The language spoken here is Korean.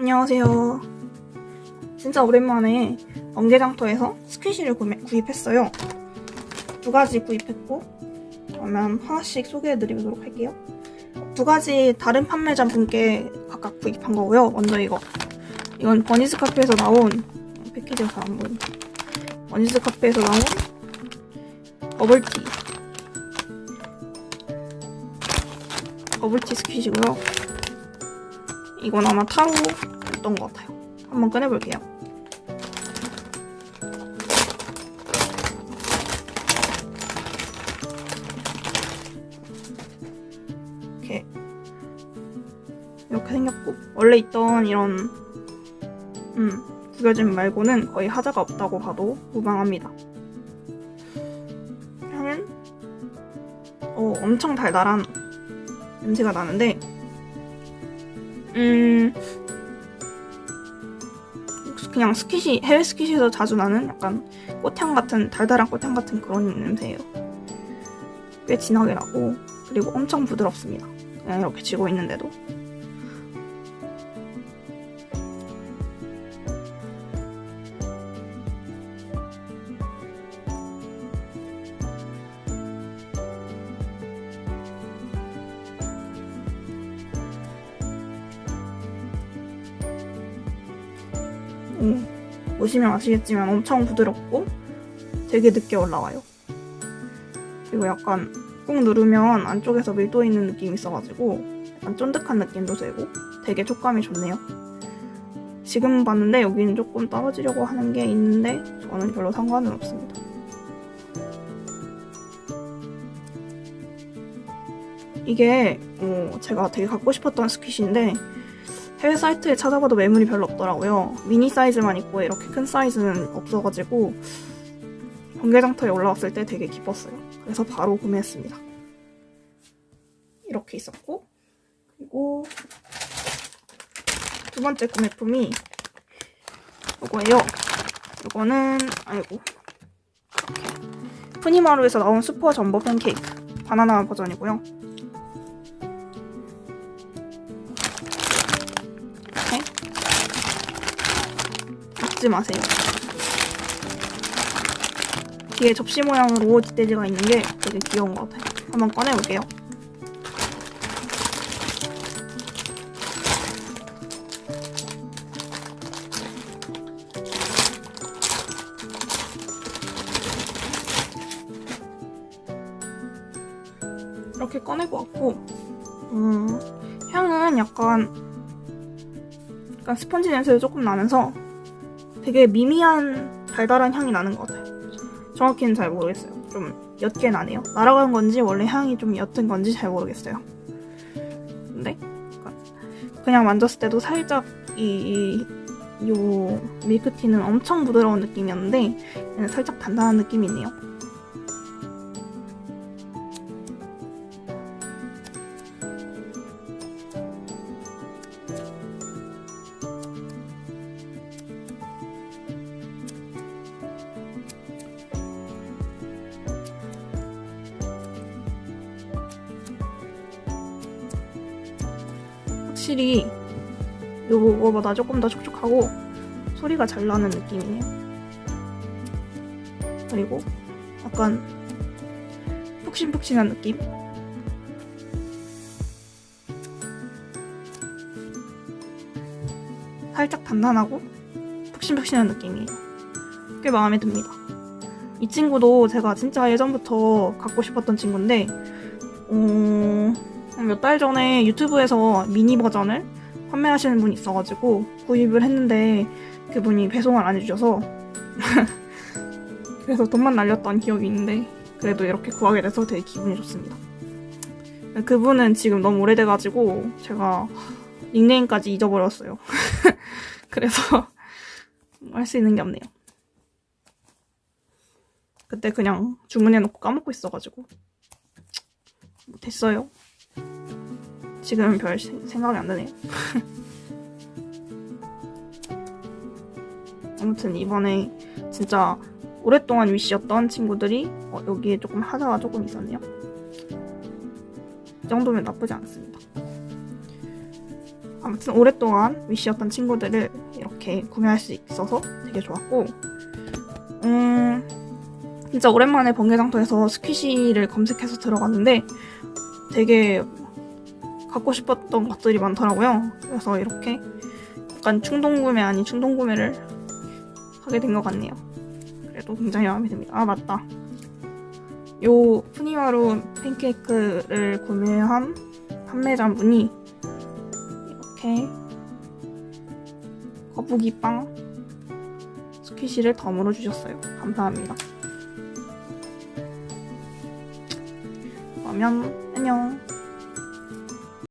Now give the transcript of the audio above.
안녕하세요. 진짜 오랜만에 번개장터에서 스퀴시를 구매, 구입했어요. 두 가지 구입했고, 그러면 하나씩 소개해드리도록 할게요. 두 가지 다른 판매자 분께 각각 구입한 거고요. 먼저 이거. 이건 버니스 카페에서 나온 패키지가 잘안 보인다. 버니스 카페에서 나온 버블티. 버블티 스퀴시고요. 이건 아마 타로 였던 것 같아요. 한번 꺼내볼게요. 이렇게 이렇게 생겼고 원래 있던 이런 음 구겨짐 말고는 거의 하자가 없다고 봐도 무방합니다. 향은 어, 엄청 달달한 냄새가 나는데 음 그냥 스키시 해외 스키시에서 자주 나는 약간 꽃향 같은 달달한 꽃향 같은 그런 냄새예요. 꽤 진하게 나고 그리고 엄청 부드럽습니다. 그냥 이렇게 쥐고 있는데도 음, 보시면 아시겠지만 엄청 부드럽고 되게 늦게 올라와요. 그리고 약간 꾹 누르면 안쪽에서 밀도 있는 느낌이 있어가지고 약간 쫀득한 느낌도 들고 되게 촉감이 좋네요. 지금 봤는데 여기는 조금 떨어지려고 하는 게 있는데 저는 별로 상관은 없습니다. 이게 어, 제가 되게 갖고 싶었던 스킷인데 해외 사이트에 찾아봐도 매물이 별로 없더라고요. 미니 사이즈만 있고 이렇게 큰 사이즈는 없어가지고 번개장터에 올라왔을 때 되게 기뻤어요. 그래서 바로 구매했습니다. 이렇게 있었고 그리고 두 번째 구매품이 이거예요. 이거는 아이고 푸니마루에서 나온 슈퍼 전보 팬케이크 바나나 버전이고요. 잊지 마세요. 뒤에 접시 모양으로 뒷돼지가 있는 게 되게 귀여운 것 같아요. 한번 꺼내볼게요. 이렇게 꺼내고 왔고, 음, 향은 약간, 약간 스펀지 냄새도 조금 나면서 되게 미미한 달달한 향이 나는 것 같아요. 정확히는 잘 모르겠어요. 좀 옅게 나네요. 날아간 건지 원래 향이 좀 옅은 건지 잘 모르겠어요. 근데 그냥 만졌을 때도 살짝 이, 이, 요 밀크티는 엄청 부드러운 느낌이었는데 살짝 단단한 느낌이 있네요. 확실히 요거보다 조금 더 촉촉하고 소리가 잘 나는 느낌이에요. 그리고 약간 푹신푹신한 느낌? 살짝 단단하고 푹신푹신한 느낌이에요. 꽤 마음에 듭니다. 이 친구도 제가 진짜 예전부터 갖고 싶었던 친구인데, 어, 몇 달 전에 유튜브에서 미니 버전을 판매하시는 분이 있어가지고 구입을 했는데 그분이 배송을 안 해주셔서 그래서 돈만 날렸던 기억이 있는데 그래도 이렇게 구하게 돼서 되게 기분이 좋습니다. 그분은 지금 너무 오래돼가지고 제가 닉네임까지 잊어버렸어요. 그래서 할 수 있는 게 없네요. 그때 그냥 주문해놓고 까먹고 있어가지고 됐어요. 지금은 별 세- 생각이 안 나네요. 아무튼 이번에 진짜 오랫동안 위시였던 친구들이 어, 여기에 조금 하자가 조금 있었네요. 이 정도면 나쁘지 않습니다. 아무튼 오랫동안 위시였던 친구들을 이렇게 구매할 수 있어서 되게 좋았고 음 진짜 오랜만에 번개장터에서 스퀴시를 검색해서 들어갔는데 되게 갖고 싶었던 것들이 많더라고요. 그래서 이렇게 약간 충동 구매 아닌 충동 구매를 하게 된 것 같네요. 그래도 굉장히 마음에 듭니다. 아 맞다. 요 푸니마루 팬케이크를 구매한 판매자분이 이렇게 거북이 빵 스퀴시를 덤으로 주셨어요. 감사합니다. 그러면 안녕.